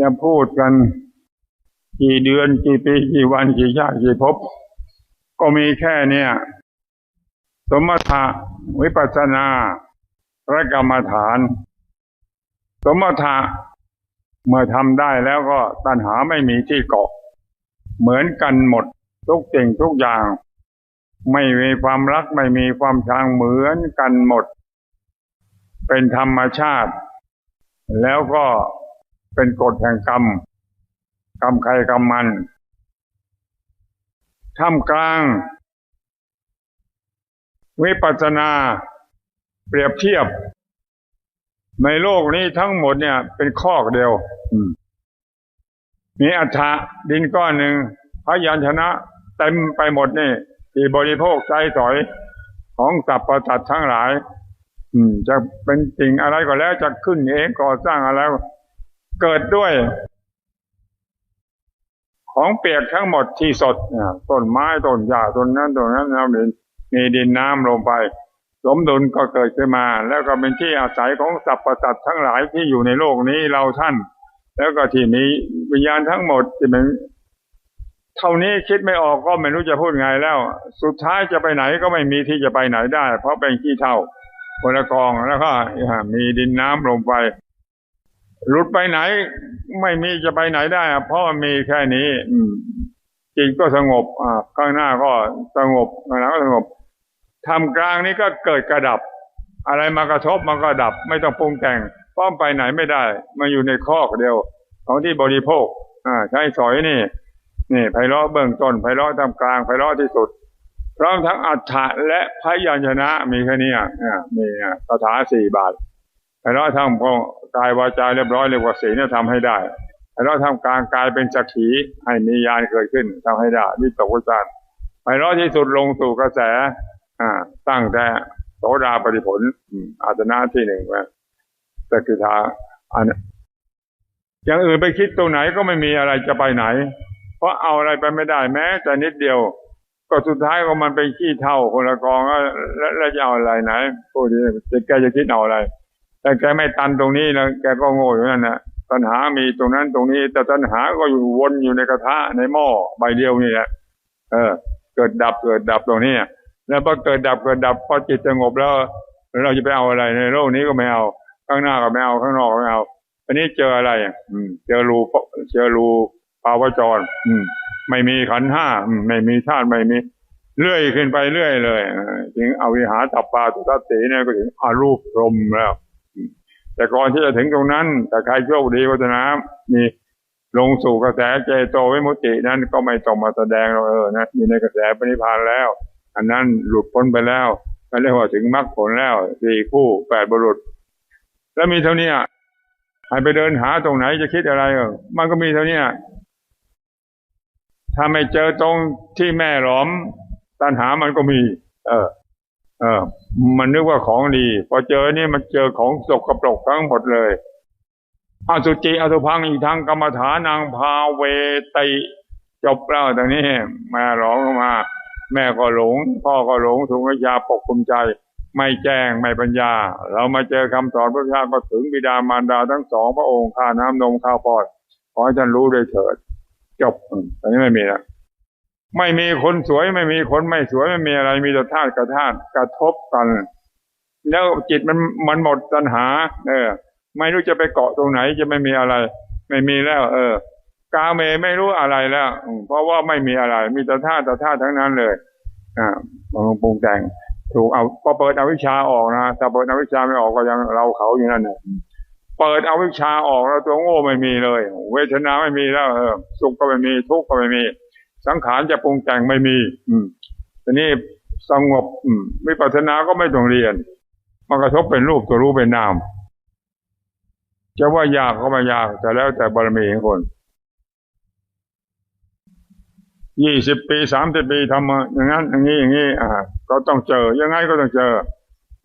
จะพูดกัน กี่เดือนกี่ปีกี่วันกี่ชาติกี่ภพก็มีแค่เนี่ย สมถะวิปัสนาและกรรมฐาน สมถะเมื่อทำได้แล้วก็ตัณหาไม่มีที่เกาะ เหมือนกันหมดทุกสิ่งทุกอย่าง ไม่มีความรักไม่มีความชังเหมือนกันหมด เป็นธรรมชาติ แล้วก็ เป็นกฎแห่งกรรม กรรมใครกรรมมันท่ามกลาง วิปัสสนา เปรียบเทียบ ในโลกนี้ทั้งหมดเนี่ย เป็นข้อเดียวมีอัฐะดินก้อนหนึ่งพยัญชนะเต็มไปหมดนี่ที่บริโภคใจสอยของสัพพสัตทั้งหลาย อืม จะเป็นสิ่งอะไรก็แล้วจะขึ้นเองก่อสร้างอะไร เกิดด้วย ของเปียกทั้งหมดที่สดต้นไม้ต้นหญ้าต้นนั้นต้นนั้นน้ำดินมีดินน้ำลงไปสมดุลก็เกิดขึ้นมา แล้วก็เป็นที่อาศัยของสรรพสัตว์ทั้งหลายที่อยู่ในโลกนี้เราท่าน แล้วก็ที่นี้วิญญาณทั้งหมดที่เป็นเท่านี้คิดไม่ออกก็ไม่รู้จะพูดไงแล้ว สุดท้ายจะไปไหนก็ไม่มีที่จะไปไหนได้ เพราะเป็นขี้เท่าคนละกองแล้วก็มีดินน้ำลงไป หลุดไปไหน ไม่มีจะไปไหนได้เพราะมีแค่นี้ อืมจิตก็สงบ อ่า ข้างหน้าก็สงบข้างหลังก็สงบทำกลางนี้ก็เกิดกระดับ อะไรมากระทบมันก็ดับ ไม่ต้องปรุงแต่งป้อมไปไหนไม่ได้ มาอยู่ในคอกเดียวของที่บริโภค อ่า ใช้สอยนี่ นี่ไพเราะเบื้องต้นไพเราะทำกลางไพเราะที่สุดพร้อมทั้งอัฏฐะและพยัญชนะมีแค่นี้อะมีคาถาสี่บาทไพเราะทำก็ กายวาจาเรียบร้อยเรียกว่าศีลเนี่ยทำให้ได้เราทำกลางกายเป็นจักขีให้มียานเกิดขึ้นทำให้ได้วิตกวิจารไปรอที่สุดลงสู่กระแส อ่า ตั้งแต่โสดาปฏิผลอาสนะที่หนึ่งว่าสกิทาอันอย่างอื่นไปคิดตรงไหนก็ไม่มีอะไรจะไปไหน เพราะเอาอะไรไปไม่ได้แม้ แต่นิดเดียว ก็สุดท้ายก็มันเป็นขี้เท่าคนละกองแล้วจะเอาอะไรไหนพูดดีจะแกจะคิดเอาอะไร แต่แกไม่ตันตรงนี้นะแกก็โง่อยู่นั่นนะตัณหามีตรงนั้นตรงนี้ แต่ตัณหาก็อยู่วนอยู่ในกระทะในหม้อใบเดียวนี่แหละเออ เกิดดับเกิดดับตรงนี้แล้วพอเกิดดับเกิดดับพอจิตสงบแล้วเราจะไปเอาอะไรในโลกนี้ก็ไม่เอา ข้างหน้าก็ไม่เอาข้างนอกก็ไม่เอาอันนี้เจออะไรอืม เจอรูเจอรูภาวจร อืม ไม่มีขันห้าไม่มีชาติไม่มีเลื่อยขึ้นไปเรื่อยเลยถึงอวิหาตับปาตุตัสีเนี่ยก็ถึงอารูปพรมแล้ว แต่ก่อนที่จะถึงตรงนั้น แต่ใครโชคดีก็จนะมีลงสู่กระแสเจโตวิมุตินั้นก็ไม่ต้องมาแสดงเราเออนะอยู่ในกระแสปณิพานแล้ว อันนั้นหลุดพ้นไปแล้วก็เรียกว่าถึงมรรคผลแล้วสี่คู่แปดบุรุษ แล้วมีเท่านี้ให้ไปเดินหาตรงไหนจะคิดอะไรเออมันก็มีเท่านี้ถ้าไม่เจอตรงที่แม่หลอมตัณหามันก็มี เออ เออ มันนึกว่าของดี พอเจอนี่มันเจอของสกปรกทั้งหมดเลยอสุจิอสุพังอีกทางกรรมฐานนางพาเวติจบแล้วตรงนี้แม่ร้องมา แม่ก็หลง พ่อก็หลงถุงยาปกคุมใจ ไม่แจ้งไม่ปัญญา เรามาเจอคำสอนพระเจ้าก็ถึงบิดามารดาทั้งสองพระองค์ข้าน้ำนมข้าวปอดขอให้ท่านรู้ด้วยเถิด จบตอนนี้ไม่มีแล้ว ไม่มีคนสวยไม่มีคนไม่สวยไม่มีอะไรมีแต่ธาตุกับธาตุกระทบกัน แล้วจิตมันมันหมดตัณหา เออ ไม่รู้จะไปเกาะตรงไหนจะไม่มีอะไร ไม่มีแล้ว เออ กาเมไม่รู้อะไรแล้วเพราะว่าไม่มีอะไร มีแต่ธาตุแต่ธาตุทั้งนั้นเลยอ่าบางปรุงแต่งถูกเอาพอเปิดอวิชชาออกนะถ้าเปิดอวิชชาไม่ออกก็ยังเราเขาอยู่นั่นเนี่ยเปิดอวิชชาออกแล้วตัวโง่ไม่มีเลย เวทนาไม่มีแล้วเออสุขก็ไม่มีทุกข์ก็ไม่มี สังขารจะปรุงแต่งไม่มี อืมทีนี้สงบ อืมวิปัสสนาก็ไม่ต้องเรียนมันกระทบเป็นรูปตัวรู้เป็นนามจะว่ายากก็ไม่ยาก แต่แล้วแต่บารมีของคนยี่สิบปีสามสิบปีทำมาอย่างนั้น อย่างนี้อย่างนี้อ่า ก็ต้องเจอ ยังไงก็ต้องเจอ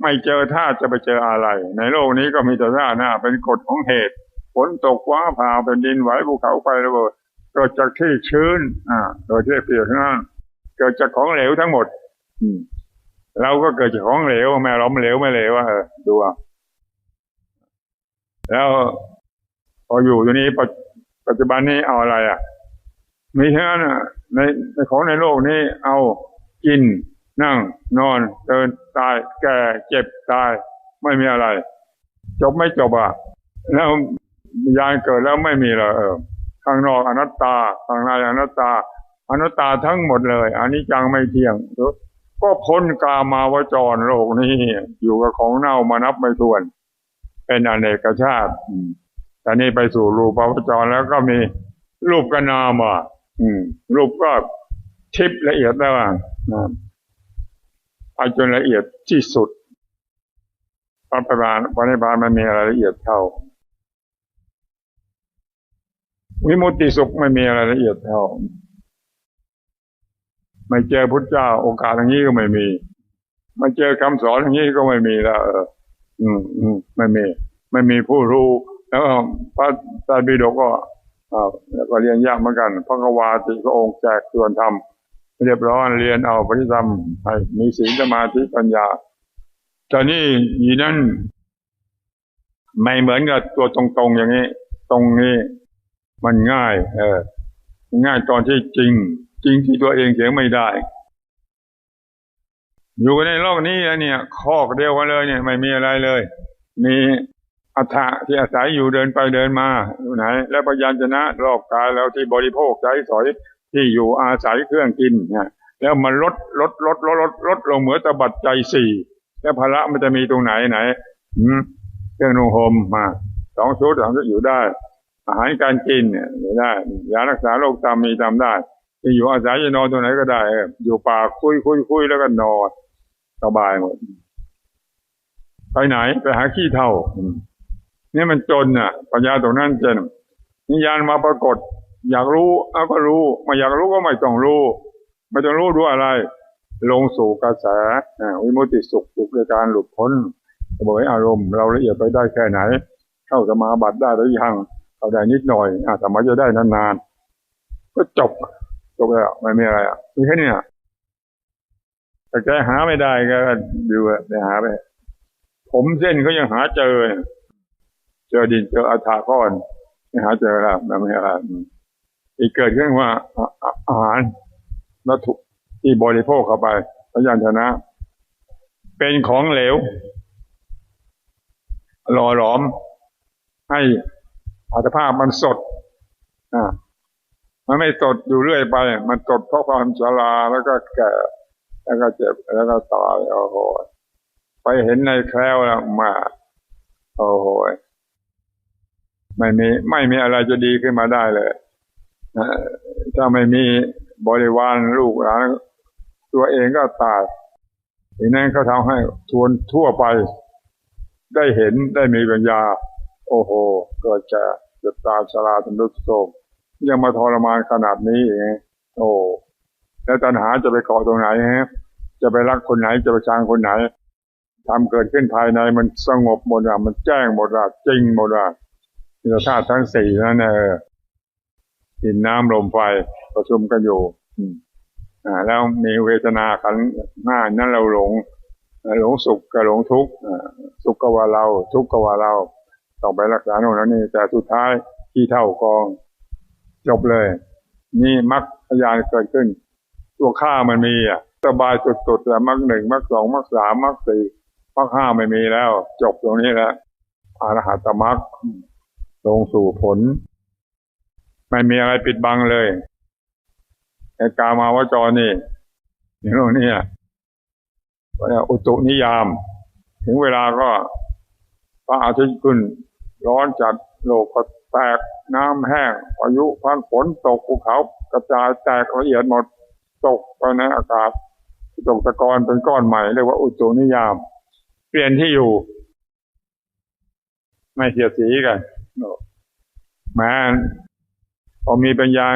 ไม่เจอท่าจะไปเจออะไร ในโลกนี้ก็มีแต่ท่าหน้า เป็นกฎของเหตุฝนตกว้าผ่าเป็นดินไหวภูเขาไฟระเบิด เกิดจากที่ชื้น อ่า โดยที่เปลี่ยนนั้นเกิดจากของเหลวทั้งหมด อืมเราก็เกิดจากของเหลวแม่เราไม่เหลวไม่เหลวอะเออดูอะแล้วพออยู่ตรงนี้ปัจจุบันนี้เอาอะไรอะ มีเท่านั้นอะในในของในโลกนี้เอากิน นั่ง นอน เดินตาย แก่เจ็บตาย ไม่มีอะไร จบไม่จบอะ แล้วยานเกิดแล้วไม่มีเลยเออ ข้างนอกอนัตตาข้างในอนัตตา อนัตตาทั้งหมดเลยอันนี้จังไม่เที่ยงก็พ้นกามาวจรโลกนี้ อยู่กับของเน่ามานับไม่ถ้วน เป็นอเนกชาติแต่นี้ไปสู่รูปาวจรแล้วก็มีรูปกนามอะรูปก็ทิพย์ละเอียดแล้วอะไปจนละเอียดที่สุดพระประบาลพระนิพพานมันมีอะไรละเอียดเท่า วิมุตติสุขไม่มีอะไรละเอียดเท่า ไม่เจอพุทธเจ้าโอกาสอย่างนี้ก็ไม่มี ไมาเจอคำสอนอย่างนี้ก็ไม่มีแล้วเออ อืมอืมไม่มี ไม่มีผู้รู้ แล้วพระตรปิฎกก็อ่าแล้วก็เรียนยากเหมือนกัน พระกวาติพระองค์แจกส่วนธรรมเรียบร้อยเรียนเอาปฏิธรรมให้มีศีลสมาธิปัญญาตอนนี้ยีนั้นไม่เหมือนกับตัวตรงๆอย่างนี้ ตรงนี้ มันง่าย เออ ง่ายตอนที่จริง จริงที่ตัวเองเสียงไม่ได้ อยู่ในโลกนี้เนี่ยคอกเดียวกันเลย เนี่ย ไม่มีอะไรเลย มีอัฐะที่อาศัยอยู่เดินไปเดินมาอยู่ไหน และพยัญชนะรอบกายแล้วที่บริโภคใช้สอยที่อยู่อาศัยเครื่องกินเนี่ยแล้วมันลดลดลดลดลดลดลงเหมือนตะบัดใจสี่แล้วภาระมันจะมีตรงไหนไหนเครื่องนุ่งห่มมาสองชุดสองชุดอยู่ได้ อาหารการกินเนี่ยได้ยารักษาโรคตามมีตามได้ที่อยู่อาศัยจะนอนตรงไหนก็ได้ อยู่ป่าคุยคุยคุยแล้วก็นอนสบายหมดไปไหนไปหาขี้เท่านี่มันจนอะปัญญาตรงนั้นเจนนิยานมาปรากฏ อยากรู้เอาก็รู้ไม่อยากรู้ก็ไม่ต้องรู้ไม่ต้องรู้ด้วยอะไร ลงสู่กระแสวิมุติสุขสุขในการหลุดพ้นบอยอารมณ์ เราละเอียดไปได้แค่ไหน เข้าสมาบัติได้หรือยัง เข้าได้นิดหน่อยอะมาจะได้นานๆก็จบจบแล้วไม่มีอะไรอะมีแค่นี้แต่แกหาไม่ได้ก็ดูไปหาไปผมเส้นก็ยังหาเจอ เจอดินเจออาถาก้อนไม่หาเจอแล้วไม่มีอะไรอีกเกิดขึ้นว่าอาหารวัตถุที่บริโภคเข้าไปพยัญชนะ เป็นของเหลวหล่อหลอมให้ อัตภาพมันสดอ่ามันไม่สดอยู่เรื่อยไป มันสดเพราะความชราแล้วก็แก่แล้วก็เจ็บแล้วก็ตายโอ้โหไปเห็นในแคล้วแล้วมาโอ้โหไม่มีไม่มีอะไรจะดีขึ้นมาได้เลยถ้าไม่มีบริวารลูกหลานตัวเองก็ตายอีกนั้นเขาทำให้ทวนทั่วไป ได้เห็นได้มีปัญญา โอ้โหเกิดจะ จะตาชราทำรุกโทมยังมาทรมานขนาดนี้เองโอ้แล้วตัณหาจะไปเกาะตรงไหนฮะ จะไปรักคนไหนจะไปชังคนไหนทำเกิดขึ้นภายในมันสงบหมดอะมันแจ้งหมดอะจริงหมดอะมีธาตุทั้งสี่นั่นเออดินน้ำลมไฟประชุมกันอยู่อ่า แล้วมีเวทนาขันหน้านั้นเราหลงหลงสุขกับหลงทุกข์สุขก็ว่าเรา ทุกข์ก็ว่าเรา ต้องไปรักษาโน่นนี่ แต่สุดท้ายที่เท่ากอง จบเลย นี่มรรคพยานเกิดขึ้น ตัวข้ามันมีอะสบายสุดๆแต่มรรคหนึ่งมรรคสองมรรคสามมรรคสี่มรรคห้าไม่มีแล้ว จบตรงนี้แล้วอรหัตมรรคลงสู่ผล ไม่มีอะไรปิดบังเลยในกามาวจรนี่ในโลกนี้อุตุนิยาม ถึงเวลาก็ พระอาทิตย์ขึ้น ร้อนจัดโลกก็แตกน้ำแห้งพายุพันฝนตกภูเขากระจายแตกละเอียดหมดตกไปในอากาศตกตะกอนเป็นก้อนใหม่เรียกว่าอุตุนิยาม เปลี่ยนที่อยู่ ไม่เสียสีกันแม้พอมีปัญญา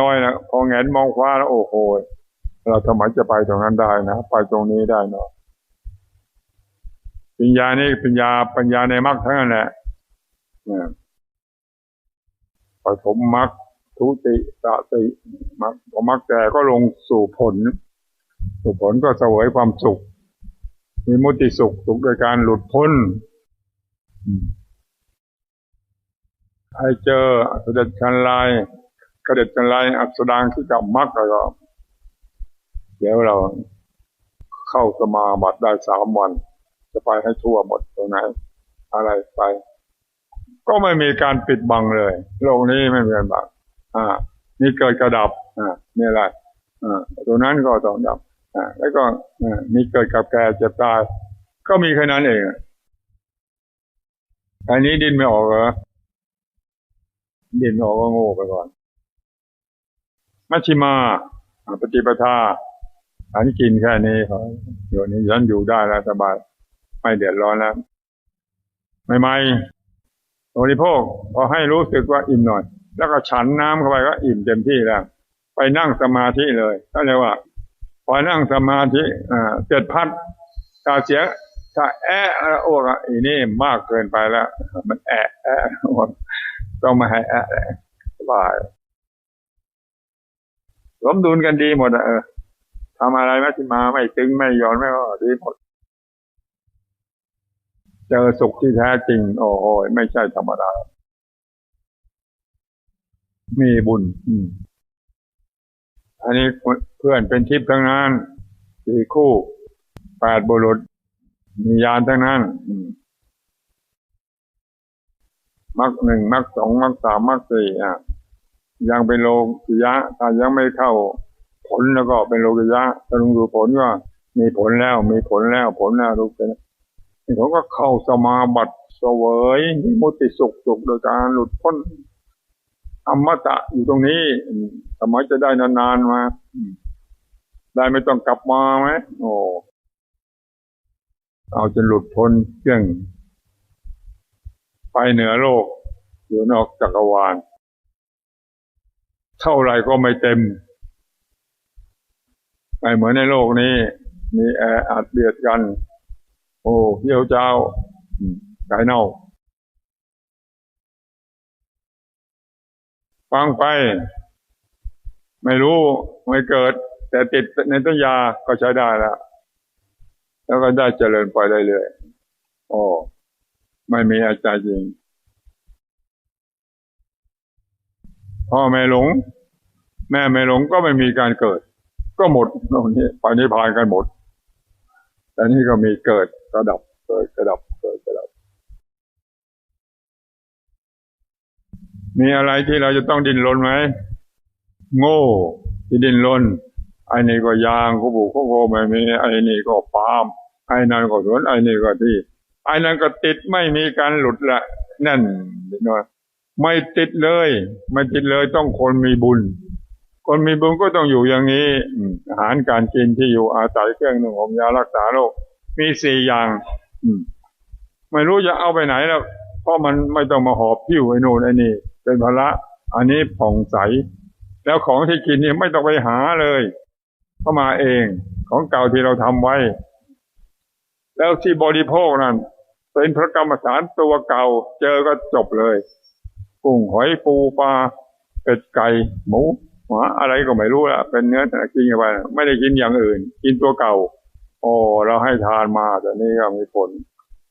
น้อยๆนะพอแงนมองฟ้าแล้วโอ้โหเราทำไมจะไปตรงนั้นได้นะ ไปตรงนี้ได้เนาะ ปัญญานี่ปัญญาปัญญาในมรรคทั้งนั้นแหละปฐมมรรคทุติตติมรรคพอมรรคแต่ก็ลงสู่ผล สู่ผลก็เสวยความสุข มีมุติสุขสุขโดยการหลุดพ้นให้เจอเสด็จชันลายเด็จชันลายอัสดางที่กับมักแล้วก็เดี๋ยวเราเข้าสมาบัติได้สามวัน จะไปให้ทั่วหมดตรงไหน อะไรไป ก็ไม่มีการปิดบังเลย โลกนี้ไม่มีการบังอ่า นี่เกิดกระดับ อ่านี่อะไรอ่าตรงนั้นก็ต้องดับ อ่า แล้วก็อ่ามีเกิดกับแก่เจ็บตาย ก็มีแค่นั้นเองอันนี้ดินไม่ออกเหรอดินออกก็โง่ไปก่อน มัชชิมาปฏิปทาอันกินแค่นี้เขาอยู่นี่ฉันอยู่ได้แล้วสบาย ไม่เดือดร้อนแล้วใหม่ๆบริโภคพอให้รู้สึกว่าอิ่มหน่อย แล้วก็ฉันน้ำเข้าไปก็อิ่มเต็มที่แล้วไปนั่งสมาธิเลยก็เรียกว่า พอนั่งสมาธิอ่าเจ็ดพัดถ้าเสียงถ้าแอะแล้วโอ้กอีนี่มากเกินไปแล้ว มันแอะแอะต้องมาให้แอะสบายสมดุลกันดีหมดอะเออทำอะไรไม่ที่มาไม่ตึงไม่ย้อนไม่ก็ดีหมด เจอสุขที่แท้จริง โอ้โหไม่ใช่ธรรมดา มีบุญอันนี้เพื่อนเป็นทิพย์ทั้งนั้นสี่คู่แปดบุรุษ มียานทั้งนั้นมักหนึ่งมักสองมักสามมักสี่อะ ยังเป็นโลกิยะ ถ้ายังไม่เข้าผลแล้วก็เป็นโลกิยะถ้าลงดูผลก็มีผลแล้ว มีผลแล้วผลแล้วรู้เป็น เขาก็เข้าสมาบัติเสวยมุติสุขสุขโดยการหลุดพ้นอมตะอยู่ตรงนี้สมัยจะได้นานๆมา ได้ไม่ต้องกลับมาไหมโอ้เอาจนหลุดพ้นเรื่องไปเหนือโลกอยู่นอกจักรวาล เท่าไรก็ไม่เต็ม ไม่เหมือนในโลกนี้ มีแออัดเบียดกัน โอ้เยี่ยวเจ้าไก่เน่า ฟังไป ไม่รู้ไม่เกิด แต่ติดในตัวยาก็ใช้ได้แล้วแล้วก็ได้เจริญไปได้เลยโอ้ไม่มีอาจารย์จริง พ่อแม่หลง แม่ไม่หลงก็ไม่มีการเกิด ก็หมดตรงนี้ไปนิพพานกันหมด แต่นี่ก็มีเกิดกระดับเกิดกระดับเกิดกระดับ มีอะไรที่เราจะต้องดิ้นรนไหม โง่ที่ดิ้นรนไอ้นี่ก็ยางก็บุกก็โกไม่มีไอ้นี่ก็ปาล์มไอ้นั่นก็สวนไอ้นี่ก็ที่ไอ้นั่นก็ติดไม่มีการหลุดละนั่นนอยไม่ติดเลย ไม่ติดเลยต้องคนมีบุญ คนมีบุญก็ต้องอยู่อย่างนี้อาหารการกินที่อยู่อาศัยเครื่องหนึ่งผมยารักษาโรคมีสี่อย่างมไม่รู้จะเอาไปไหนแล้ว เพราะมันไม่ต้องมาหอบพิ้วไอ้นู่นไอ้นี่ เป็นภาระอันนี้ผ่องใส แล้วของที่กินเนี่ยไม่ต้องไปหาเลยเข้ามาเองของเก่าที่เราทำไว้ แล้วที่บริโภคนั้นเป็นพระกรรมฐานตัวเก่า เจอก็จบเลย กุ้งหอยปูปลาเป็ดไก่หมู หมาอะไรก็ไม่รู้ละเป็นเนื้อแต่กินไปไม่ได้กินอย่างอื่น กินตัวเก่า โอ้เราให้ทานมาแต่นี้ก็มีผล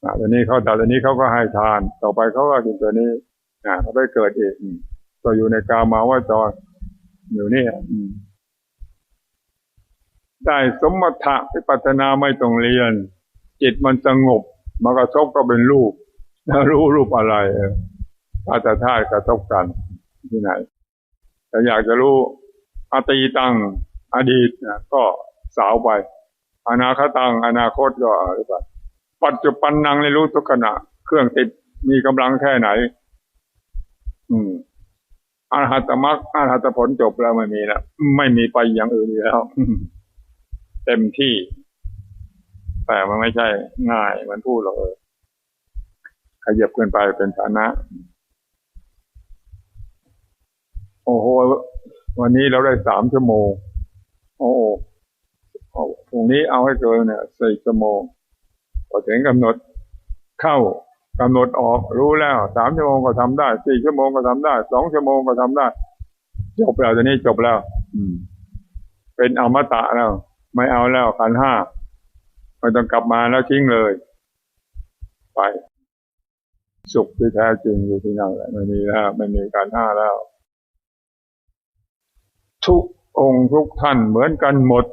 อ่าตอนนี้เขาแต่ตอนนี้เขาก็ให้ทาน ต่อไปเขาก็กินตัวนี้อ่าเขาไปเกิดเองก็อยู่ในกามาว่าจออยู่นี่ได้สมถะวิปัฒนาไม่ต้องเรียน จิตมันสงบมากระทบก็เป็นรูปแล้วรู้รูปอะไรธาตุธาตุกระทบกันที่ไหน แต่อยากจะรู้อตีตังอดีตก็สาวไป อนาคตังอนาคตก็อะไรไปปัจจุบันนังในรู้ทุกขณะ เครื่องติดมีกำลังแค่ไหน อืมอาหัตมรรคอาหัตผลจบแล้วไม่มีแล้วไม่มีไปอย่างอื่นแล้วเต็มที่ แต่มันไม่ใช่ง่าย มันพูดหรอกเออขยับขึ้นไปเป็นฐานะ โอ้โห วันนี้เราได้สามชั่วโมง โอ้โหตรงนี้เอาให้เกินเนี่ยสี่ชั่วโมงพอถึงกำหนดเข้ากำหนดออกรู้แล้วสามชั่วโมงก็ทำได้สี่ชั่วโมงก็ทำได้สองชั่วโมงก็ทำได้ จบแล้วตอนนี้จบแล้ว อืม เป็นอมตะแล้ว ไม่เอาแล้วขันห้าไม่ต้องกลับมาแล้วทิ้งเลย ไป สุขที่แท้จริงอยู่ที่นั่นแหละไม่มีแล้วไม่มีการห้าแล้ว ทุกองค์ทุกท่านเหมือนกันหมด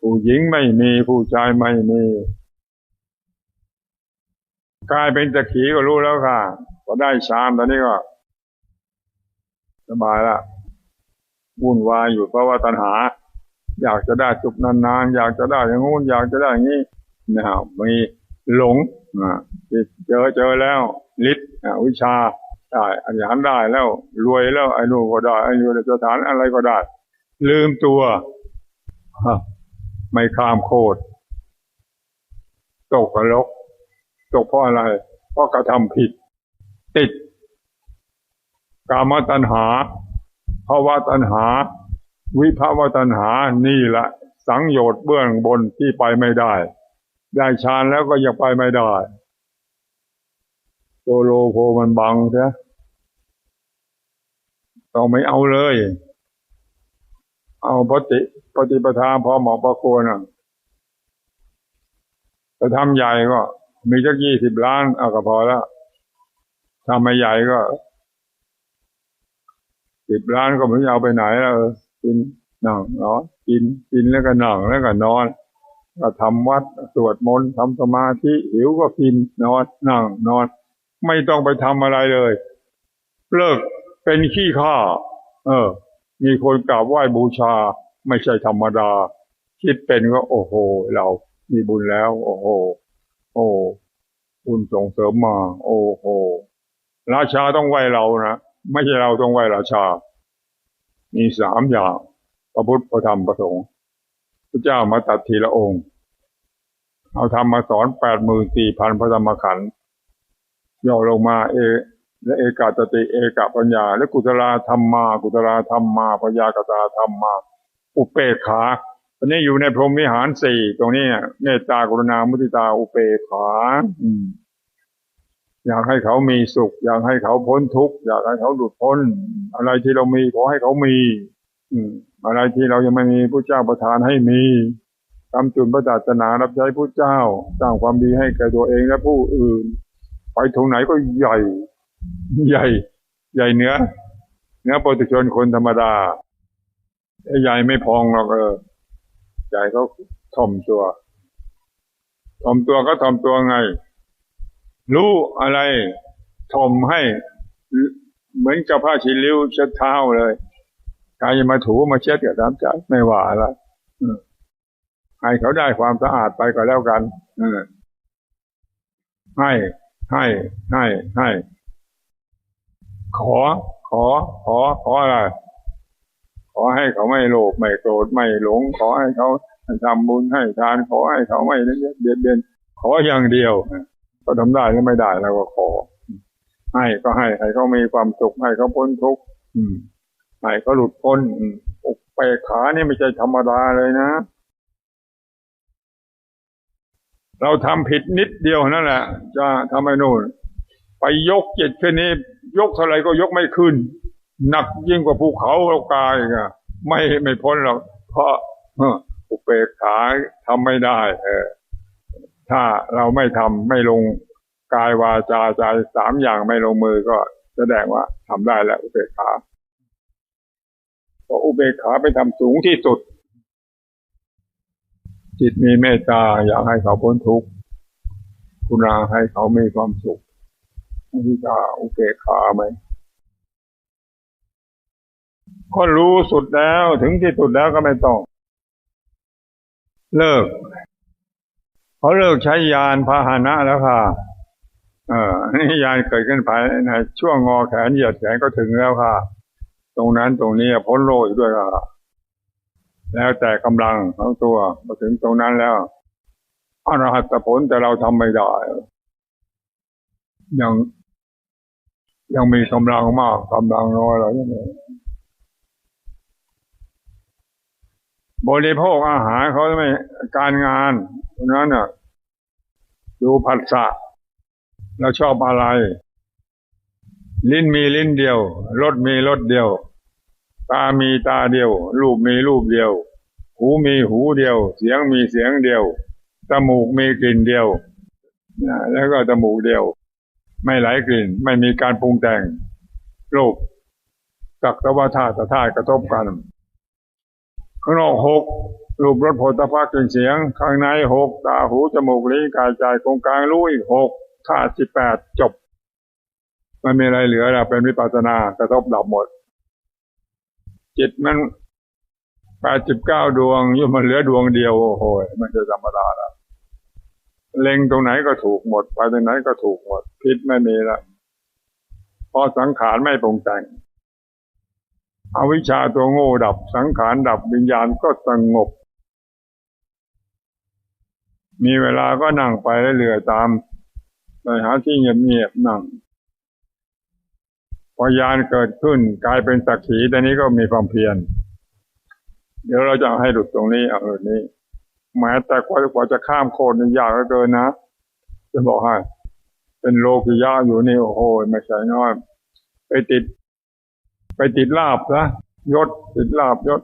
ผู้หญิงไม่มีผู้ชายไม่มีกลายเป็นตะขีก็รู้แล้วค่ะพอได้ชามตอนนี้ก็สบายละวุ่นวายอยู่เพราะว่าตัณหา อยากจะได้สุขนานๆ อยากจะได้อย่างงู้นอยากจะได้อย่างนี้นะครับมีหลงอ่าเจอเจอแล้วฤทธิ์วิชา ได้อัญญานได้แล้ว รวยแล้วไอ้นู่นก็ได้ไอ้นู่นสถานอะไรก็ได้ ลืมตัวไม่ข้ามโคตรตกนรกตกเพราะอะไร เพราะกระทำผิด ติด กามตัณหาภาวะตัณหา วิภาวะตัณหานี่แหละ สังโยชน์เบื้องบนที่ไปไม่ได้ ได้ฌานแล้วก็ยังไปไม่ได้ โซโลโพมันบังใช่ต้องไม่เอาเลย เอาปฏิปฏิปทาพอเหมาะประควรอะจะทำใหญ่ก็ มีจักยี่สิบล้านเอาก็พอแล้วทำไม่ใหญ่ก็สิบล้านก็ไม่เอาไปไหนแล้วกินนั่งนอนกินกินแล้วก็นั่งแล้วก็นอนก็ทำวัดสวดมนต์ทำสมาธิหิวก็กินนอนนั่งนอน ไม่ต้องไปทำอะไรเลย เลิกเป็นขี้ข้า เออ มีคนกราบไหว้บูชา ไม่ใช่ธรรมดา คิดเป็นก็โอ้โห เรามีบุญแล้ว โอ้โห โอ้บุญส่งเสริมมา โอ้โห ราชาต้องไหว้เรานะไม่ใช่เราต้องไหว้ราชา มีสามอย่างพระพุทธพระธรรมพระสงฆ์พระเจ้ามาตัดทีละองค์ เอาธรรมมาสอนแปดหมื่นสี่พันพระธรรมขันธ์ ย่อลงมาเอ และเอกาตติเอกปัญญา และกุศลธรรมมา กุศลธรรมมาพยากตาธรรมมา อุเปขาตอนนี้อยู่ในพรหมวิหารสี่ตรงนี้เมตตากรุณามุทิตาอุเปขาอืมอยากให้เขามีสุข อยากให้เขาพ้นทุกข์อยากให้เขาหลุดพ้น อะไรที่เรามีขอให้เขามี อืม อะไรที่เรายังไม่มีพระเจ้าประทานให้มีทำจุนประจัตนารับใช้พระเจ้าสร้างความดีให้แก่ตัวเองและผู้อื่น ไปตรงไหนก็ใหญ่ ใหญ่ ใหญ่เนื้อเนื้อปุถุชนคนธรรมดาใหญ่ไม่พองหรอกเออใหญ่เขาถ่อมตัวถ่อมตัวก็ถ่อมตัวไง รู้อะไรทมให้ เหมือนกับผ้าชีริ้วเช็ดเท้าเลยใครจะมาถูมาเช็ดกับน้ำใจไม่ว่าอะไรให้เขาได้ความสะอาดไปก็แล้วกันให้ ให้ให้ให้ขอ ขอ ขอ ขออะไร ขอให้เขาไม่โลภไม่โกรธไม่หลง ขอให้เขาทำบุญให้ทาน ขอให้เขาไม่เบียดเบียนขออย่างเดียวก็ทำได้หรือไม่ได้เราก็ขอ ให้ก็ให้ให้เขามีความสุขให้เขาพ้นทุกข์ให้เขาหลุดพ้นอกเปขานี่ไม่ใช่ธรรมดาเลยนะ เราทำผิดนิดเดียวนั่นแหละ จะทำให้นู่นไปยกจิตแค่นี้ ยกเท่าไรก็ยกไม่ขึ้น หนักยิ่งกว่าภูเขาเรากายอะไม่ไม่พ้นหรอกเพราะอุเปกขาทำไม่ได้ เออ ถ้าเราไม่ทำไม่ลงกายวาจาใจสามอย่างไม่ลงมือก็แสดงว่าทำได้แล้ว อุเบกขาเพออุเบกขาไปทำสูงที่สุด จิตมีเมตตาอยากให้เขาพ้นทุกข์คุณาให้เขามีความสุขที่จะอุเบกขาไหมก็รู้สุดแล้วถึงที่สุดแล้วก็ไม่ต้อง เลิกเขาเลิกใช้ยานพาหนะแล้วค่ะ เออนี่ยานเกิดขึ้นภายในช่วงงอแขนเหยียดแขนก็ถึงแล้วค่ะ ตรงนั้นตรงนี้พ้นโลกด้วยค่ะ แล้วแต่กำลังของตัวมาถึงตรงนั้นแล้วอรหัตผลแต่เราทำไม่ได้ ยังยังมีกำลังมากกำลังน้อยอะไรอย่างนี้บริโภคอาหารเขาไม่การงานนั้นน่ะดูผัสสะเราชอบอะไร ลิ้นมีลิ้นเดียวรสมีรสเดียว ตามีตาเดียว รูปมีรูปเดียว หูมีหูเดียว เสียงมีเสียงเดียว จมูกมีกลิ่นเดียว แล้วก็จมูกเดียว ไม่ไหลกลิ่น ไม่มีการปรุงแต่งรูปสักแต่ว่าธาตุธาตุกระทบกัน ข้างนอกหกรูปรสโผฏฐัพพกลิ่นเสียง ข้างในหกตาหูจมูกลิ้นกายใจตรงกลางรู้อีกหกธาตุสิบแปดจบไม่มีอะไรเหลือแล้วเป็นวิปัสสนากระทบดับหมด จิตมันแปดสิบเก้าดวงยุ่มันเหลือดวงเดียวโอ้โหมันจะธรรมดาละเล็งตรงไหนก็ถูกหมด ไปตรงไหนก็ถูกหมดพิษไม่มีละเพราะสังขารไม่ปรุงแต่งอวิชชาตัวโง่ดับ สังขารดับวิญญาณก็สงบ มีเวลาก็นั่งไปเรื่อยๆตามไปหาที่เงียบๆนั่ง พอยานเกิดขึ้นกลายเป็นสักขีต่นี้ก็มีความเพียรเดี๋ยวเราจะให้หลุดตรงนี้เอาเออนี้แม้แต่กว่ากว่าจะข้ามโคนนี่ยากเหลือเกินนะจะบอกให้เป็นโลกิยะอยู่นี่โอ้โหไม่ใช่น้อยไปติด ไปติดลาบนะยศติดลาบยศ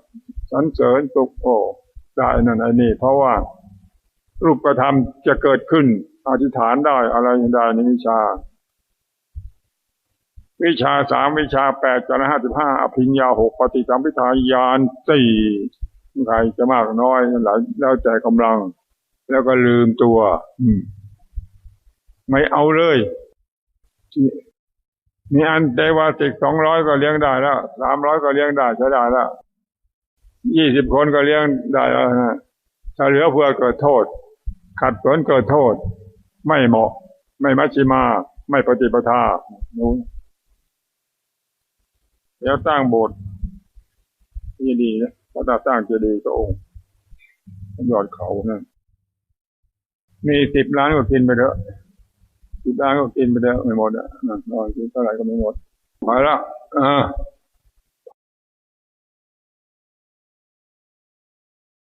สันเสริญสุขโอ้ได้นั่นไอ้นี่ เพราะว่ารูปธรรมจะเกิดขึ้นอธิษฐานได้อะไรได้นิชา วิชาสามวิชาแปดจารห้าสิบห้าอภิญญาหกปฏิสัมพิทายานสี่ใครจะมากน้อยหลายแล้วแต่กำลัง แล้วก็ลืมตัวอืมไม่เอาเลยมีอันเตวาติกสองร้อยก็เลี้ยงได้แล้วสามร้อยก็เลี้ยงได้ใช้ได้แล้วยี่สิบคนก็เลี้ยงได้แล้วนะถ้าเหลือเพื่อเกิดโทษ ขัดสนเกิดโทษ ไม่เหมาะ ไม่มัชชิมา ไม่ปฏิปทานู้น แล้วสร้างโบสถ์ที่ดีนะพระสร้างเจดีย์พระองค์ยอดเขานั่นมีสิบล้านก็กินไปเถอะสิบล้านก็กินไปเถอะไม่หมดอะนอนกินเท่าไหร่ก็ไม่หมดมาละอ่า